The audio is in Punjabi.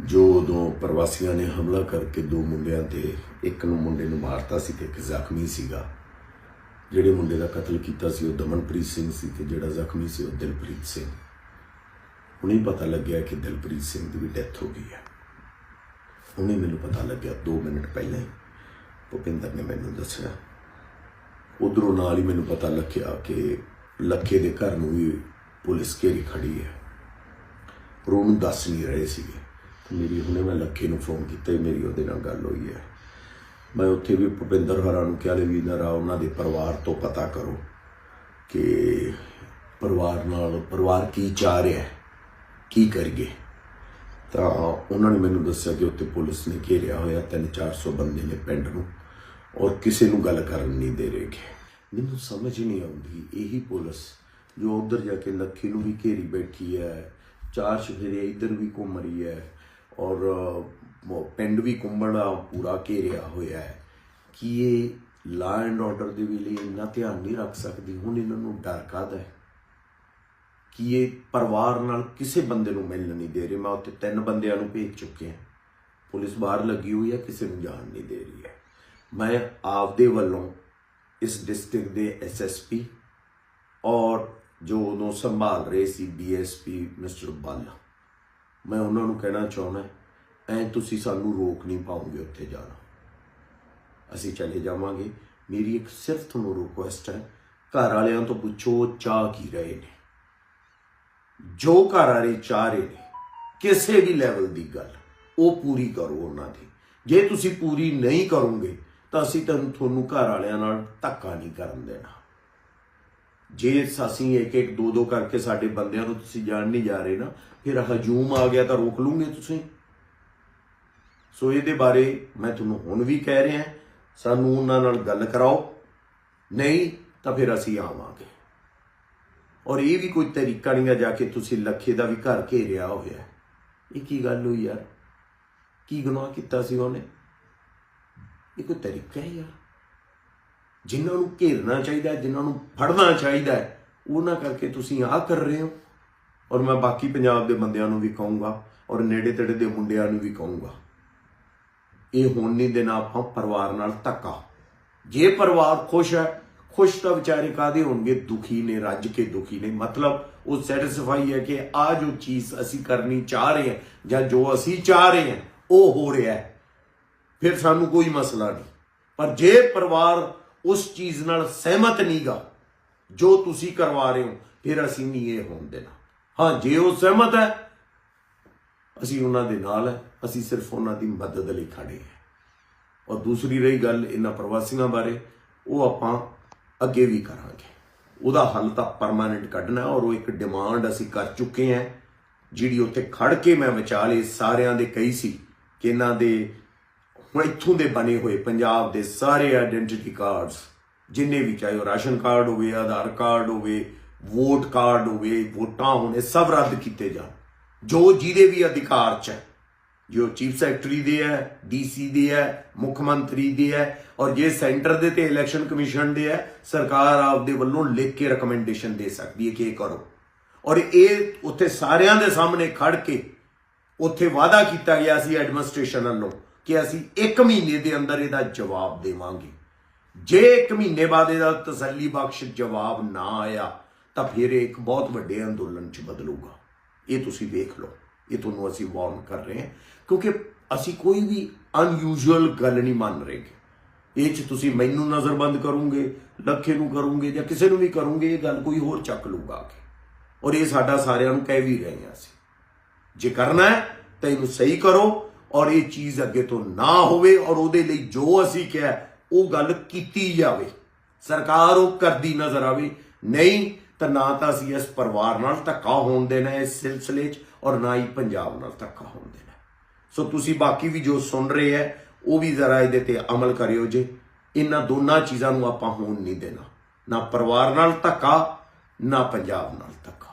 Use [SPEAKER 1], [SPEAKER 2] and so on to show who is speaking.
[SPEAKER 1] ਜੋ ਉਦੋਂ ਪ੍ਰਵਾਸੀਆਂ ਨੇ ਹਮਲਾ ਕਰਕੇ ਦੋ ਮੁੰਡਿਆਂ ਤੇ ਇੱਕ ਨੂੰ ਮੁੰਡੇ ਨੂੰ ਮਾਰਤਾ ਸੀ ਤੇ ਇੱਕ ਜ਼ਖਮੀ ਸੀਗਾ। ਜਿਹੜੇ ਮੁੰਡੇ ਦਾ ਕਤਲ ਕੀਤਾ ਸੀ ਉਹ ਦਮਨਪ੍ਰੀਤ ਸਿੰਘ ਸੀ ਤੇ ਜਿਹੜਾ ਜ਼ਖਮੀ ਸੀ ਉਹ ਦਿਲਪ੍ਰੀਤ ਸਿੰਘ। ਉਹਨੇ ਪਤਾ ਲੱਗਿਆ ਕਿ ਦਿਲਪ੍ਰੀਤ ਸਿੰਘ ਦੀ ਵੀ ਡੈਥ ਹੋ ਗਈ ਹੈ। ਉਹਨੇ ਮੈਨੂੰ ਪਤਾ ਲੱਗਿਆ 2 ਮਿੰਟ ਪਹਿਲਾਂ ਹੀ ਭੁਪਿੰਦਰ ਨੇ ਮੈਨੂੰ ਦੱਸਿਆ। ਉਧਰੋਂ ਨਾਲ ਹੀ ਮੈਨੂੰ ਪਤਾ ਲੱਗਿਆ ਕਿ ਲੱਖੇ ਦੇ ਘਰ ਨੂੰ ਵੀ ਪੁਲਿਸ ਘੇਰੀ ਖੜੀ ਹੈ। ਪਰ ਉਹਨੂੰ ਦੱਸ ਨਹੀਂ ਰਹੇ ਸੀਗੇ। ਮੇਰੀ, ਹੁਣੇ ਮੈਂ ਲੱਖੇ ਨੂੰ ਫੋਨ ਕੀਤਾ ਮੇਰੀ ਉਹਦੇ ਨਾਲ ਗੱਲ ਹੋਈ ਹੈ। ਮੈਂ ਉੱਥੇ ਵੀ ਭੁਪਿੰਦਰ ਹਰਾਂ ਨੂੰ ਕਿਹਾ ਵੀ ਨਾ ਉਹਨਾਂ ਦੇ ਪਰਿਵਾਰ ਤੋਂ ਪਤਾ ਕਰੋ ਕਿ ਪਰਿਵਾਰ ਨਾਲ, ਪਰਿਵਾਰ ਕੀ ਚਾਹ ਰਿਹਾ ਕੀ ਕਰੀਏ? ਤਾਂ ਉਹਨਾਂ ਨੇ ਮੈਨੂੰ ਦੱਸਿਆ ਕਿ ਉੱਥੇ ਪੁਲਿਸ ਨੇ ਘੇਰਿਆ ਹੋਇਆ 3-400 ਬੰਦੇ ਨੇ ਪਿੰਡ ਨੂੰ ਔਰ ਕਿਸੇ ਨੂੰ ਗੱਲ ਕਰਨ ਨਹੀਂ ਦੇ ਰਹੇ ਮੈਨੂੰ ਸਮਝ ਹੀ ਨਹੀਂ ਆਉਂਦੀ, ਇਹੀ ਪੁਲਿਸ ਜੋ ਉਧਰ ਜਾ ਕੇ ਲੱਖੀ ਨੂੰ ਵੀ ਘੇਰੀ ਬੈਠੀ ਹੈ, ਚਾਰ ਸ਼ਫੇਰੇ ਇੱਧਰ ਵੀ ਘੁੰਮ ਰਹੀ ਹੈ ਔਰ ਪਿੰਡ ਵੀ ਘੁੰਮਣਾ ਪੂਰਾ ਘੇਰਿਆ ਹੋਇਆ ਹੈ। ਕੀ ਇਹ ਲਾ ਐਂਡ ਆਰਡਰ ਦੇ ਵੀ ਲਈ ਇੰਨਾ ਧਿਆਨ ਨਹੀਂ ਰੱਖ ਸਕਦੀ? ਹੁਣ ਇਹਨਾਂ ਨੂੰ ਡਰ ਕਾਹਦਾ ਹੈ? ਕਿ ਇਹ ਪਰਿਵਾਰ ਨਾਲ ਕਿਸੇ ਬੰਦੇ ਨੂੰ ਮਿਲਣ ਨਹੀਂ ਦੇ ਰਹੇ? ਮੈਂ ਉੱਥੇ ਤਿੰਨ ਬੰਦਿਆਂ ਨੂੰ ਭੇਜ ਚੁੱਕਿਆ ਪੁਲਿਸ ਬਾਹਰ ਲੱਗੀ ਹੋਈ ਹੈ, ਕਿਸੇ ਨੂੰ ਜਾਣ ਨਹੀਂ ਦੇ ਰਹੀ ਹੈ। ਮੈਂ ਆਪਦੇ ਵੱਲੋਂ ਇਸ ਡਿਸਟ੍ਰਿਕਟ ਦੇ ਐਸਐਸਪੀ ਔਰ ਜੋ ਉਦੋਂ ਸੰਭਾਲ ਰਹੇ ਸੀ ਡੀਐਸਪੀ ਮਿਸਟਰ ਬਾਲਾ ਮੈਂ ਉਹਨਾਂ ਨੂੰ ਕਹਿਣਾ ਚਾਹੁੰਦਾ ਐ ਤੁਸੀਂ ਸਾਨੂੰ ਰੋਕ ਨਹੀਂ ਪਾਉਂਗੇ ਉੱਥੇ ਜਾਣਾ। ਅਸੀਂ ਚਲੇ ਜਾਵਾਂਗੇ। ਮੇਰੀ ਇੱਕ ਸਿਰਫ ਤੁਹਾਨੂੰ ਰਿਕੁਐਸਟ ਹੈ ਘਰ ਵਾਲਿਆਂ ਤੋਂ ਪੁੱਛੋ ਉਹ ਚਾਹ ਕੀ ਰਹੇ ਨੇ। ਜੋ ਘਰ ਵਾਲੇ ਚਾਹ ਰਹੇ ਨੇ, ਕਿਸੇ ਵੀ ਲੈਵਲ ਦੀ ਗੱਲ, ਉਹ ਪੂਰੀ ਕਰੋ ਉਹਨਾਂ ਦੀ। ਜੇ ਤੁਸੀਂ ਪੂਰੀ ਨਹੀਂ ਕਰੋਗੇ, ਤਾਂ ਅਸੀਂ ਤੁਹਾਨੂੰ ਤੁਹਾਨੂੰ ਘਰ ਵਾਲਿਆਂ ਨਾਲ ਧੱਕਾ ਨਹੀਂ ਕਰਨ ਦੇਣਾ। ਜੇ ਅਸੀਂ ਇੱਕ ਇੱਕ ਦੋ ਦੋ ਕਰਕੇ ਸਾਡੇ ਬੰਦਿਆਂ ਨੂੰ ਤੁਸੀਂ ਜਾਣ ਨਹੀਂ ਜਾ ਰਹੇ ਨਾ, ਫਿਰ ਹਜੂਮ ਆ ਗਿਆ ਤਾਂ ਰੋਕ ਲੂਗੇ ਤੁਸੀਂ। ਸੋ ਇਹਦੇ ਬਾਰੇ ਮੈਂ ਤੁਹਾਨੂੰ ਹੁਣ ਵੀ ਕਹਿ ਰਿਹਾ, ਸਾਨੂੰ ਉਹਨਾਂ ਨਾਲ ਗੱਲ ਕਰਾਓ। ਨਹੀਂ ਤਾਂ ਫਿਰ ਅਸੀਂ ਆਵਾਂਗੇ। ਔਰ ਇਹ ਵੀ ਕੋਈ ਤਰੀਕਾ ਨਹੀਂ ਆ ਜਾ ਕੇ ਤੁਸੀਂ ਲੱਖੇ ਦਾ ਵੀ ਘਰ ਘੇਰਿਆ ਹੋਇਆ ਇਹ ਕੀ ਗੱਲ ਹੋਈ ਯਾਰ? ਕੀ ਗੁਨਾਹ ਕੀਤਾ ਸੀ ਉਹਨੇ? ਇਹ ਕੋਈ ਤਰੀਕਾ ਹੈ ਯਾਰ ਜਿਨ੍ਹਾਂ ਨੂੰ ਘੇਰਨਾ ਚਾਹੀਦਾ ਹੈ, ਜਿਨ੍ਹਾਂ ਨੂੰ ਫੜਨਾ ਚਾਹੀਦਾ ਉਹਨਾਂ ਕਰਕੇ ਤੁਸੀਂ ਆਹ ਕਰ ਰਹੇ ਹੋ। ਔਰ ਮੈਂ ਬਾਕੀ ਪੰਜਾਬ ਦੇ ਬੰਦਿਆਂ ਨੂੰ ਵੀ ਕਹੂੰਗਾ ਔਰ ਨੇੜੇ ਤੇੜੇ ਦੇ ਮੁੰਡਿਆਂ ਨੂੰ ਵੀ ਕਹੂੰਗਾ ਇਹ ਹੋਣ ਨਹੀਂ ਦੇਣਾ ਆਪਾਂ ਪਰਿਵਾਰ ਨਾਲ ਧੱਕਾ। ਜੇ ਪਰਿਵਾਰ ਖੁਸ਼ ਹੈ ਖੁਸ਼ ਤਾਂ ਵਿਚਾਰੇ ਕਾਦੇ ਹੋਣਗੇ? ਦੁਖੀ ਨੇ ਰੱਜ ਕੇ ਦੁਖੀ ਨੇ। ਮਤਲਬ ਉਹ ਸੈਟੀਸਫਾਈ ਹੈ ਕਿ ਆ ਜੋ ਚੀਜ਼ ਅਸੀਂ ਕਰਨੀ ਚਾਹ ਰਹੇ ਹਾਂ ਜਾਂ ਜੋ ਅਸੀਂ ਚਾਹ ਰਹੇ ਹਾਂ ਉਹ ਹੋ ਰਿਹਾ ਹੈ। ਫਿਰ ਸਾਨੂੰ ਕੋਈ ਮਸਲਾ ਨਹੀਂ। ਪਰ ਜੇ ਪਰਿਵਾਰ ਉਸ ਚੀਜ਼ ਨਾਲ ਸਹਿਮਤ ਨਹੀਂਗਾ, ਜੋ ਤੁਸੀਂ ਕਰਵਾ ਰਹੇ ਹੋ, ਫਿਰ ਅਸੀਂ ਨਹੀਂ ਇਹ ਹੋਣ ਦੇਣਾ। ਹਾਂ, ਜੇ ਉਹ ਸਹਿਮਤ ਹੈ, ਅਸੀਂ ਉਹਨਾਂ ਦੇ ਨਾਲ ਹੈ, ਅਸੀਂ ਸਿਰਫ ਉਹਨਾਂ ਦੀ ਮਦਦ ਲਈ ਖੜੇ ਹਾਂ। ਔਰ ਦੂਸਰੀ ਰਹੀ ਗੱਲ ਇਹਨਾਂ ਪ੍ਰਵਾਸੀਆਂ ਬਾਰੇ, ਉਹ ਆਪਾਂ ਅੱਗੇ ਵੀ ਕਰਾਂਗੇ। ਉਹਦਾ ਹੱਲ ਤਾਂ ਪਰਮਾਨੈਂਟ ਕੱਢਣਾ ਔਰ ਉਹ ਇੱਕ ਡਿਮਾਂਡ ਅਸੀਂ ਕਰ ਚੁੱਕੇ ਹਾਂ, ਜਿਹੜੀ ਉੱਥੇ ਖੜ ਕੇ ਮੈਂ ਵਿਚਾਲੇ ਸਾਰਿਆਂ ਦੇ ਕਹੀ ਸੀ ਕਿ ਇਹਨਾਂ ਦੇ ਹੁਣ ਇੱਥੋਂ ਦੇ ਬਣੇ ਹੋਏ ਪੰਜਾਬ ਦੇ ਸਾਰੇ ਆਇਡੈਂਟੀਟੀ ਕਾਰਡਸ ਜਿੰਨੇ ਵੀ ਚਾਹੇ ਉਹ ਰਾਸ਼ਨ ਕਾਰਡ ਹੋਵੇ, ਆਧਾਰ ਕਾਰਡ ਹੋਵੇ ਵੋਟ ਕਾਰਡ ਹੋਵੇ, ਵੋਟਾਂ ਹੋਣੇ ਸਭ ਰੱਦ ਕੀਤੇ ਜਾਣ। ਜੋ ਜਿਹਦੇ ਵੀ ਅਧਿਕਾਰ ਚ ਹੈ, ਜੋ ਚੀਫ ਸੈਕਟਰੀ ਦੇ ਹੈ ਡੀਸੀ ਦੇ ਹੈ, ਮੁੱਖ ਮੰਤਰੀ ਦੇ ਹੈ, ਔਰ ਜੇ ਸੈਂਟਰ ਦੇ ਤੇ ਇਲੈਕਸ਼ਨ ਕਮਿਸ਼ਨ ਦੇ ਹੈ, ਸਰਕਾਰ ਆਪਦੇ ਵੱਲੋਂ ਲਿਖ ਕੇ ਰეკਮੈਂਡੇਸ਼ਨ ਦੇ ਸਕਦੀ ਹੈ ਕਿ ਇਹ ਕਰੋ। ਔਰ ਇਹ ਉੱਥੇ ਸਾਰਿਆਂ ਦੇ ਸਾਹਮਣੇ ਖੜ ਕੇ ਉੱਥੇ ਵਾਅਦਾ ਕੀਤਾ ਗਿਆ ਸੀ ਐਡਮਿਨਿਸਟ੍ਰੇਸ਼ਨ ਵੱਲੋਂ ਕਿ ਅਸੀਂ 1 ਮਹੀਨੇ ਦੇ ਅੰਦਰ ਇਹਦਾ ਜਵਾਬ ਦੇਵਾਂਗੇ। ਜੇ 1 ਮਹੀਨੇ ਬਾਅਦ ਇਹਦਾ ਤਸੱਲੀ ਬਖਸ਼ ਜਵਾਬ ਨਾ ਆਇਆ, ਤਾਂ ਫਿਰ ਇਹ ਇੱਕ ਬਹੁਤ ਵੱਡੇ ਅੰਦੋਲਨ 'ਚ ਬਦਲੂਗਾ। ਇਹ ਤੁਸੀਂ ਵੇਖ ਲਓ। ਇਹ ਤੁਹਾਨੂੰ ਅਸੀਂ ਵਾਰਨ ਕਰ ਰਹੇ ਹਾਂ। ਕਿਉਂਕਿ ਅਸੀਂ ਕੋਈ ਵੀ ਅਨਯੂਜੂਅਲ ਗੱਲ ਨਹੀਂ ਮੰਨ ਰਹੇ ਇਹ 'ਚ ਤੁਸੀਂ ਮੈਨੂੰ ਨਜ਼ਰਬੰਦ ਕਰੋਗੇ, ਲੱਖੇ ਨੂੰ ਕਰੋਗੇ ਜਾਂ ਕਿਸੇ ਨੂੰ ਵੀ ਕਰੋਗੇ, ਇਹ ਗੱਲ ਕੋਈ ਹੋਰ ਚੱਕ ਲੂਗਾ ਆ ਔਰ ਇਹ ਸਾਡਾ ਸਾਰਿਆਂ ਨੂੰ ਕਹਿ ਵੀ ਰਹੇ ਹਾਂ ਅਸੀਂ। ਜੇ ਕਰਨਾ ਹੈ, ਤਾਂ ਇਹਨੂੰ ਸਹੀ ਕਰੋ। ਔਰ ਇਹ ਚੀਜ਼ ਅੱਗੇ ਤੋਂ ਨਾ ਹੋਵੇ ਔਰ ਉਹਦੇ ਲਈ ਜੋ ਅਸੀਂ ਕਿਹਾ, ਉਹ ਗੱਲ ਕੀਤੀ ਜਾਵੇ। ਸਰਕਾਰ ਉਹ ਕਰਦੀ ਨਜ਼ਰ ਆਵੇ। ਨਹੀਂ, ਤਾਂ ਨਾ ਤਾਂ ਅਸੀਂ ਇਸ ਪਰਿਵਾਰ ਨਾਲ ਧੱਕਾ ਹੋਣ ਦੇਣਾ ਇਸ ਸਿਲਸਿਲੇ 'ਚ ਔਰ ਨਾ ਹੀ ਪੰਜਾਬ ਨਾਲ ਧੱਕਾ ਹੋਣ ਦੇਣਾ। ਸੋ ਤੁਸੀਂ ਬਾਕੀ ਵੀ ਜੋ ਸੁਣ ਰਹੇ ਹੈ, ਉਹ ਵੀ ਜ਼ਰਾ ਇਹਦੇ ਤੇ ਅਮਲ ਕਰਿਓ ਜੇ। ਇਹਨਾਂ ਦੋਨਾਂ ਚੀਜ਼ਾਂ ਨੂੰ ਆਪਾਂ ਹੋਣ ਨਹੀਂ ਦੇਣਾ। ਨਾ ਪਰਿਵਾਰ ਨਾਲ ਧੱਕਾ, ਨਾ ਪੰਜਾਬ ਨਾਲ ਧੱਕਾ।